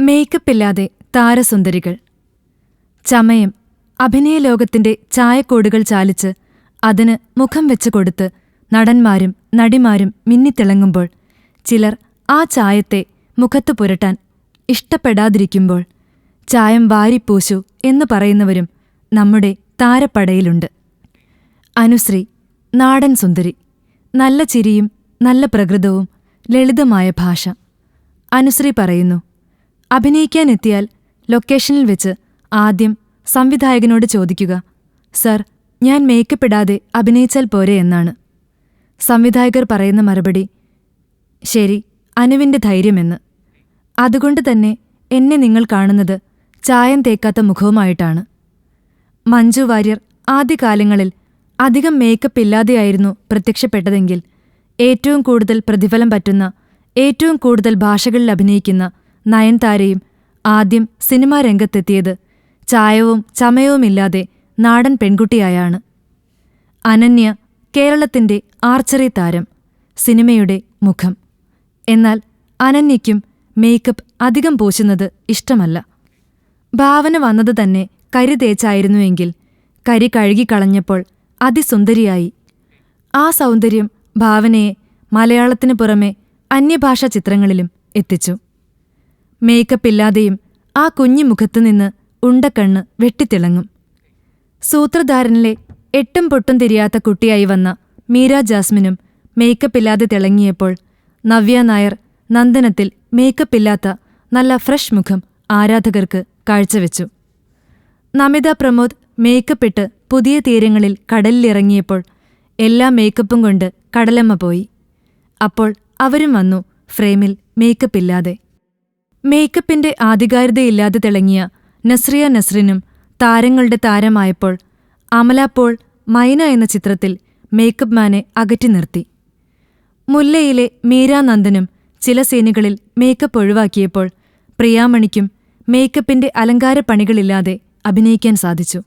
മേക്കപ്പില്ലാതെ താരസുന്ദരികൾ. ചമയം അഭിനയലോകത്തിന്റെ ചായക്കോടുകൾ ചാലിച്ച് അതിന് മുഖം വെച്ച് കൊടുത്ത് നടന്മാരും നടിമാരും മിന്നിത്തിളങ്ങുമ്പോൾ ചിലർ ആ ചായത്തെ മുഖത്ത് പുരട്ടാൻ ഇഷ്ടപ്പെടാതിരിക്കുമ്പോൾ ചായം വാരിപ്പൂശു എന്ന് പറയുന്നവരും നമ്മുടെ താരപ്പടയിലുണ്ട്. അനുശ്രീ നാടൻ സുന്ദരി. നല്ല ചിരിയും നല്ല പ്രകൃതവും ലളിതമായ ഭാഷ. അനുശ്രീ പറയുന്നു അഭിനയിക്കാനെത്തിയാൽ ലൊക്കേഷനിൽ വെച്ച് ആദ്യം സംവിധായകനോട് ചോദിക്കുക സർ ഞാൻ മേക്കപ്പ് ഇടാതെ അഭിനയിച്ചാൽ പോരെ എന്നാണ്. സംവിധായകർ പറയുന്ന മറുപടി ശരി അനുവിന്റെ ധൈര്യമെന്ന്. അതുകൊണ്ട് തന്നെ എന്നെ നിങ്ങൾ കാണുന്നത് ചായം തേക്കാത്ത മുഖവുമായിട്ടാണ്. മഞ്ജു വാര്യർ ആദ്യകാലങ്ങളിൽ അധികം മേക്കപ്പ് ഇല്ലാതെയായിരുന്നു പ്രത്യക്ഷപ്പെട്ടതെങ്കിൽ ഏറ്റവും കൂടുതൽ പ്രതിഫലം പറ്റുന്ന ഏറ്റവും കൂടുതൽ ഭാഷകളിൽ അഭിനയിക്കുന്ന നയൻതാരയും ആദ്യം സിനിമാ രംഗത്തെത്തിയത് ചായവും ചമയവുമില്ലാതെ നാടൻ പെൺകുട്ടിയായാണ്. അനന്യ കേരളത്തിന്റെ ആർച്ചറി താരം സിനിമയുടെ മുഖം. എന്നാൽ അനന്യയ്ക്കും മേക്കപ്പ് അധികം പൂശുന്നത് ഇഷ്ടമല്ല. ഭാവന വന്നത് തന്നെ കരി തേച്ചായിരുന്നുവെങ്കിൽ കരി കഴുകിക്കളഞ്ഞപ്പോൾ അതിസുന്ദരിയായി. ആ സൗന്ദര്യം ഭാവനയെ മലയാളത്തിനു പുറമെ അന്യഭാഷാ ചിത്രങ്ങളിലും എത്തിച്ചു. മേക്കപ്പ് ഇല്ലാതെയും ആ കുഞ്ഞു മുഖത്തുനിന്ന് ഉണ്ടക്കണ്ണ് വെട്ടിത്തിളങ്ങും. സൂത്രധാരനിലെ എട്ടും പൊട്ടും തിരിയാത്ത കുട്ടിയായി വന്ന മീര ജാസ്മിനും മേക്കപ്പ് ഇല്ലാതെ തിളങ്ങിയപ്പോൾ നവ്യ നായർ നന്ദനത്തിൽ മേക്കപ്പ് ഇല്ലാത്ത നല്ല ഫ്രഷ് മുഖം ആരാധകർക്ക് കാഴ്ചവെച്ചു. നമിത പ്രമോദ് മേക്കപ്പിട്ട് പുതിയ തീരങ്ങളിൽ കടലിലിറങ്ങിയപ്പോൾ എല്ലാ മേക്കപ്പും കൊണ്ട് കടലമ്മ പോയി. അപ്പോൾ അവരും വന്നു ഫ്രെയിമിൽ മേക്കപ്പില്ലാതെ മേക്കപ്പിന്റെ ആധികാരികതയില്ലാതെ തിളങ്ങിയ നസ്രിയ നസ്രിനും താരങ്ങളുടെ താരമായപ്പോൾ അമല പോൾ മൈന എന്ന ചിത്രത്തിൽ മേക്കപ്പ് മാനെ അകറ്റി നിർത്തി. മുല്ലയിലെ മീരാനന്ദനും ചില സീനുകളിൽ മേക്കപ്പ് ഒഴിവാക്കിയപ്പോൾ പ്രിയാമണിക്കും മേക്കപ്പിന്റെ അലങ്കാരപ്പണികളില്ലാതെ അഭിനയിക്കാൻ സാധിച്ചു.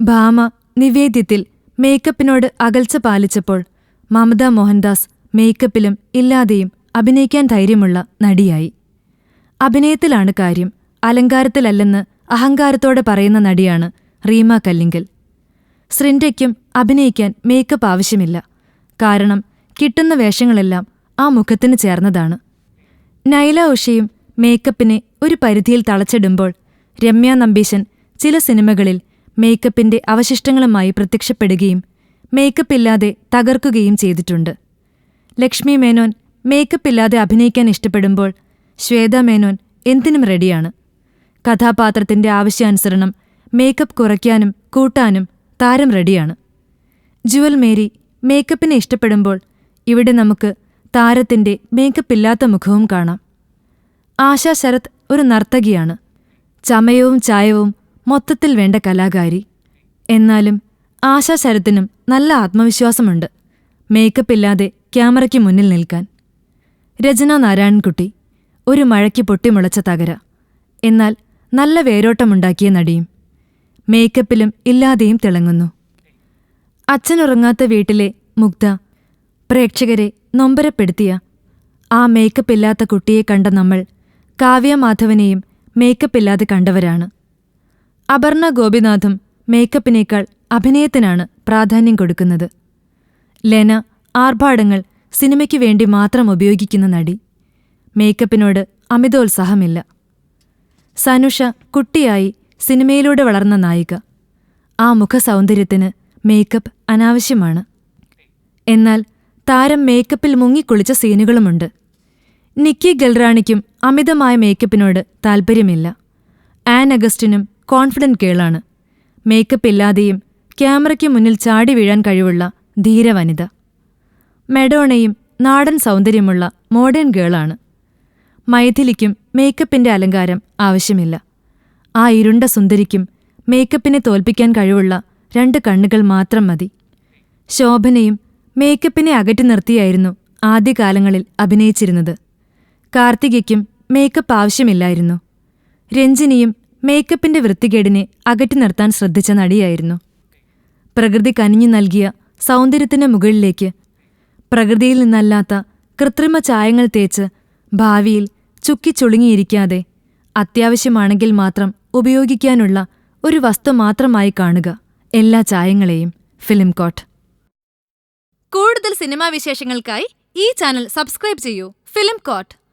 ഭാമ നിവേദ്യത്തിൽ മേക്കപ്പിനോട് അകൽച്ച പാലിച്ചപ്പോൾ മമത മോഹൻദാസ് മേക്കപ്പിലും ഇല്ലാതെയും അഭിനയിക്കാൻ ധൈര്യമുള്ള നടിയായി. അഭിനയത്തിലാണ് കാര്യം. അലങ്കാരത്തിലല്ലെന്ന് അഹങ്കാരത്തോടെ പറയുന്ന നടിയാണ് റീമ കല്ലിങ്കൽ. സൃന്റയ്ക്കും അഭിനയിക്കാൻ മേക്കപ്പ് ആവശ്യമില്ല. കാരണം കിട്ടുന്ന വേഷങ്ങളെല്ലാം ആ മുഖത്തിന് ചേർന്നതാണ്. നൈല ഉഷയും മേക്കപ്പിനെ ഒരു പരിധിയിൽ തളച്ചിടുമ്പോൾ രമ്യ നമ്പീശൻ ചില സിനിമകളിൽ മേക്കപ്പിന്റെ അവശിഷ്ടങ്ങളുമായി പ്രത്യക്ഷപ്പെടുകയും മേക്കപ്പ് ഇല്ലാതെ തകർക്കുകയും ചെയ്തിട്ടുണ്ട്. ലക്ഷ്മി മേനോൻ മേക്കപ്പ് ഇല്ലാതെ അഭിനയിക്കാൻ ഇഷ്ടപ്പെടുമ്പോൾ ശ്വേത മേനോൻ എന്തിനും റെഡിയാണ്. കഥാപാത്രത്തിന്റെ ആവശ്യാനുസരണം മേക്കപ്പ് കുറയ്ക്കാനും കൂട്ടാനും താരം റെഡിയാണ്. ജുവൽ മേരി മേക്കപ്പിനെ ഇഷ്ടപ്പെടുമ്പോൾ ഇവിടെ നമുക്ക് താരത്തിന്റെ മേക്കപ്പ് ഇല്ലാത്ത മുഖവും കാണാം. ആശാ ശരത് ഒരു നർത്തകിയാണ്. ചമയവും ചായവും മൊത്തത്തിൽ വേണ്ട കലാകാരി. എന്നാലും ആശാ ശരത്തിനും നല്ല ആത്മവിശ്വാസമുണ്ട്. മേക്കപ്പ് ഇല്ലാതെ ക്യാമറയ്ക്ക് മുന്നിൽ നിൽക്കാൻ. രചന നാരായൺകുട്ടി ഒരു മഴയ്ക്ക് പൊട്ടിമുളച്ച തകര. എന്നാൽ നല്ല വേരോട്ടമുണ്ടാക്കിയ നടിയും മേക്കപ്പിലും ഇല്ലാതെയും തിളങ്ങുന്നു. അച്ഛനുറങ്ങാത്ത വീട്ടിലെ മുഗ്ധ പ്രേക്ഷകരെ നൊമ്പരപ്പെടുത്തിയ ആ മേക്കപ്പില്ലാത്ത കുട്ടിയെ കണ്ട നമ്മൾ കാവ്യമാധവനെയും മേക്കപ്പില്ലാതെ കണ്ടവരാണ്. അപർണ ഗോപിനാഥും മേക്കപ്പിനേക്കാൾ അഭിനയത്തിനാണ് പ്രാധാന്യം കൊടുക്കുന്നത്. ലെന ആർഭാടങ്ങൾ സിനിമയ്ക്ക് വേണ്ടി മാത്രം ഉപയോഗിക്കുന്ന നടി. മേക്കപ്പിനോട് അമിതോത്സാഹമില്ല. സനുഷ കുട്ടിയായി സിനിമയിലൂടെ വളർന്ന നായിക. ആ മുഖസൗന്ദര്യത്തിന് മേക്കപ്പ് അനാവശ്യമാണ്. എന്നാൽ താരം മേക്കപ്പിൽ മുങ്ങിക്കുളിച്ച സീനുകളുമുണ്ട്. നിക്കി ഗൽറാണിക്കും അമിതമായ മേക്കപ്പിനോട് താൽപ്പര്യമില്ല ആൻ അഗസ്റ്റിനും കോൺഫിഡന്റ് കേളാണ് മേക്കപ്പ് ഇല്ലാതെയും ക്യാമറയ്ക്ക് മുന്നിൽ ചാടി വീഴാൻ കഴിവുള്ള ധീരവനിത മെഡോണയും നാടൻ സൗന്ദര്യമുള്ള മോഡേൺ ഗേളാണ്. മൈഥിലിക്കും മേക്കപ്പിന്റെ അലങ്കാരം ആവശ്യമില്ല. ആ ഇരുണ്ട സുന്ദരിക്കും മേക്കപ്പിനെ തോൽപ്പിക്കാൻ കഴിവുള്ള രണ്ട് കണ്ണുകൾ മാത്രം മതി. ശോഭനയും മേക്കപ്പിനെ അകറ്റി നിർത്തിയായിരുന്നു ആദ്യകാലങ്ങളിൽ അഭിനയിച്ചിരുന്നത്. കാർത്തികയ്ക്കും മേക്കപ്പ് ആവശ്യമില്ലായിരുന്നു. രഞ്ജിനിയും മേക്കപ്പിന്റെ വൃത്തികേടിനെ അകറ്റി നിർത്താൻ ശ്രദ്ധിച്ച നടിയായിരുന്നു. പ്രകൃതി കനിഞ്ഞു നൽകിയ സൗന്ദര്യത്തിന്റെ മുകളിലേക്ക് പ്രകൃതിയിൽ നിന്നല്ലാത്ത കൃത്രിമ ചായങ്ങൾ തേച്ച് ഭാവിയിൽ ചുക്കിച്ചുളുങ്ങിയിരിക്കാതെ അത്യാവശ്യമാണെങ്കിൽ മാത്രം ഉപയോഗിക്കാനുള്ള ഒരു വസ്തു മാത്രമായി കാണുക. എല്ലാ ചായങ്ങളെയും ഫിലിം കോട്ട്. കൂടുതൽ സിനിമാ വിശേഷങ്ങൾക്കായി ഈ ചാനൽ സബ്സ്ക്രൈബ് ചെയ്യൂ. Film coat.